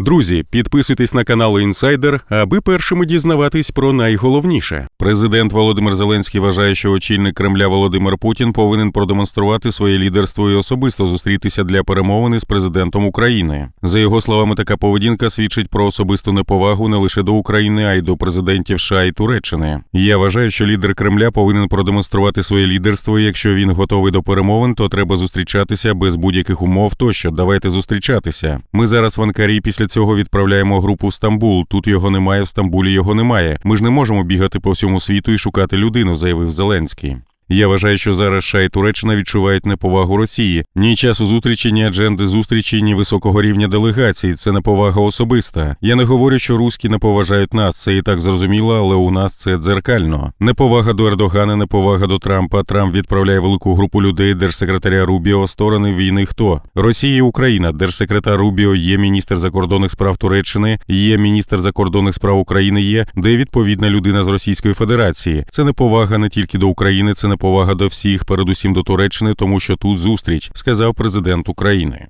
Друзі, підписуйтесь на канал Інсайдер, аби першими дізнаватись про найголовніше. Президент Володимир Зеленський вважає, що очільник Кремля Володимир Путін повинен продемонструвати своє лідерство і особисто зустрітися для перемовини з президентом України. За його словами, така поведінка свідчить про особисту неповагу не лише до України, а й до президентів США і Туреччини. Я вважаю, що лідер Кремля повинен продемонструвати своє лідерство. і Якщо він готовий до перемовин, то треба зустрічатися без будь-яких умов. Тощо давайте зустрічатися. Ми зараз в Анкарі після цього відправляємо групу в Стамбул. Тут його немає, в Стамбулі його немає. Ми ж не можемо бігати по всьому світу і шукати людину, заявив Зеленський. Я вважаю, що зараз США і Туреччина відчувають неповагу Росії. Ні часу зустрічі, ні адженди зустрічі, ні високого рівня делегацій. Це неповага особиста. Я не говорю, що руські не поважають нас. Це і так зрозуміло, але у нас це дзеркально. Неповага до Ердогана, неповага до Трампа. Трамп відправляє велику групу людей, держсекретаря Рубіо, сторони війни. Хто Росія і Україна, держсекретар Рубіо є міністр закордонних справ Туреччини, є міністр закордонних справ України. Є де відповідна людина з Російської Федерації. Це неповага не тільки до України, це неповага до всіх, передусім до Туреччини, тому що тут зустріч, сказав президент України.